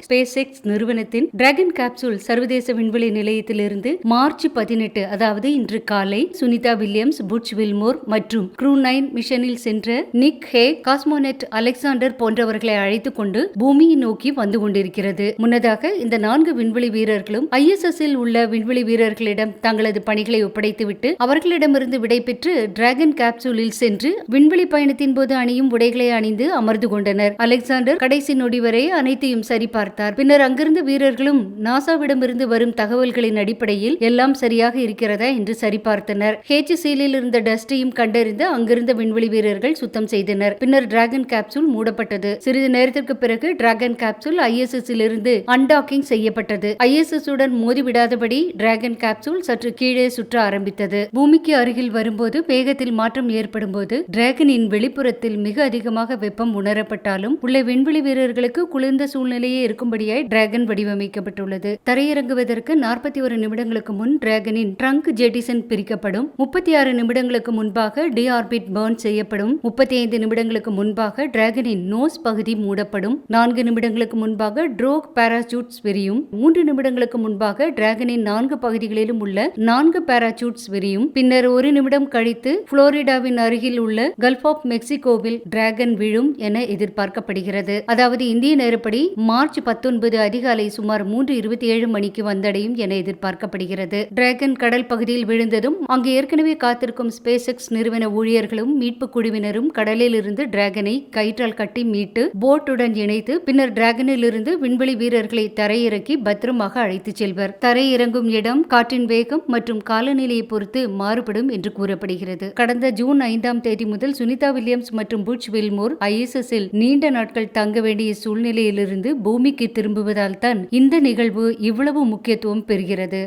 Space X நிறுவனத்தின் Dragon capsule சர்வதேச விண்வெளி நிலையத்திலிருந்து மார்ச் பதினெட்டு அதாவது இன்று காலை சுனிதா வில்லியம்ஸ் புட்ச் வில்மோர் மற்றும் க்ரூ நைன் மிஷனில் சென்ற நிக் ஹே காஸ்மோனெட் அலெக்சாண்டர் போன்றவர்களை அழைத்துக் கொண்டு பூமியை நோக்கி வந்து கொண்டிருக்கிறது. முன்னதாக இந்த நான்கு விண்வெளி வீரர்களும் ஐஎஸ்எஸ் இல் உள்ள விண்வெளி வீரர்களிடம் தங்களது பணிகளை ஒப்படைத்துவிட்டு அவர்களிடமிருந்து விடைபெற்று டிராகன் கேப்சூலில் சென்று விண்வெளி பயணத்தின் போது அணியும் உடைகளை அணிந்து அமர்ந்து கொண்டனர். அலெக்சாண்டர் கடைசி நொடி வரை அனைத்தையும் சரிபார்த்தார் பின்னர் அங்கிருந்த வீரர்களும் நாசாவிடமிருந்து வரும் தகவல்களின் அடிப்படையில் எல்லாம் சரியாக இருக்கிறதா என்று சரிபார்த்தனர். ஹேச் சீலில் இருந்த டஸ்டையும் கண்டறிந்து அங்கிருந்த விண்வெளி வீரர்கள் சுத்தம் செய்தனர். பின்னர் டிராகன் கேப்சூல் மூடப்பட்டது. சிறிது நேரத்திற்கு பிறகு டிராகன் கேப்சூல் ஐஎஸ்எஸ் இருந்து அன்டாக்கிங் செய்யப்பட்டது. ஐஎஸ்எஸ் உடன் மோதிவிடாதபடி டிராகன் கேப்சூல் சற்று கீழே சுற்ற ஆரம்பித்தது. பூமிக்கு அருகில் வரும்போது வேகத்தில் மாற்றம் ஏற்படும் போது டிராகனின் வெளிப்புறத்தில் மிக அதிகமாக வெப்பம் உணரப்பட்டாலும் உள்ள விண்வெளி வீரர்களுக்கு குளிர்ந்த சூழ்நிலையே இருக்கும்படியாய் டிராகன் வடிவமைக்கப்பட்டுள்ளது. தரையிறங்குவதற்கு நாற்பத்தி ஒரு நிமிடங்களுக்கு முன் டிராகனின் ட்ரங்க் ஜெட்டிசன் பிரிக்கப்படும். முப்பத்தி ஆறு நிமிடங்களுக்கு முன்பாக டிஆர்பிட் பர்ன் செய்யப்படும். முப்பத்தி ஐந்து நிமிடங்களுக்கு முன்பாக டிராகனின் நோஸ் பகுதி மூடப்படும். நான்கு நிமிடங்களுக்கு முன்பாக ட்ரோக் பாராசூட்ஸ் விரியும். மூன்று நிமிடங்களுக்கு முன்பாக டிராகனின் நான்கு பகுதிகளிலும் உள்ள நான்கு பாராசூட்ஸ் விரியும். பின்னர் ஒரு நிமிடம் கழித்து புளோரிடாவின் அருகில் உள்ள கல்ஃப் ஆஃப் மெக்சிகோவில் டிராகன் விழும் என எதிர்பார்க்கப்படுகிறது. அதாவது இந்திய நேரப்படி மார்ச் பத்தொன்பது அதிகாலை சுமார் மூன்று இருபத்தி ஏழு மணிக்கு வந்தடையும் என எதிர்பார்க்கப்படுகிறது. டிராகன் கடல் பகுதியில் விழுந்ததும் அங்கு ஏற்கனவே காத்திருக்கும் ஸ்பேஸ் எக்ஸ் நிறுவன ஊழியர்களும் மீட்பு குழுவினரும் கடலில் இருந்து டிராகனை கயிற்றால் கட்டி மீட்டு போட்டுடன் இணைத்து பின்னர் டிராகனில் இருந்து விண்வெளி வீரர்களை தரையிறக்கி பத்திரமாக அழைத்துச் செல்வர். தரையிறங்கும் இடம் காற்றின் வேகம் மற்றும் காலநிலையை பொறுத்து மாறுபடும் என்று கூறப்படுகிறது. கடந்த ஜூன் ஐந்தாம் தேதி முதல் சுனிதா வில்லியம்ஸ் மற்றும் புட்ச் வில்மோர் ஐஎஸ்எஸ்ஸில் நீண்ட நாட்கள் தங்க வேண்டிய சூழ்நிலையிலிருந்து பூமி பூமிக்கு திரும்புவதால் தான் இந்த நிகழ்வு இவ்வளவு முக்கியத்துவம் பெறுகிறது.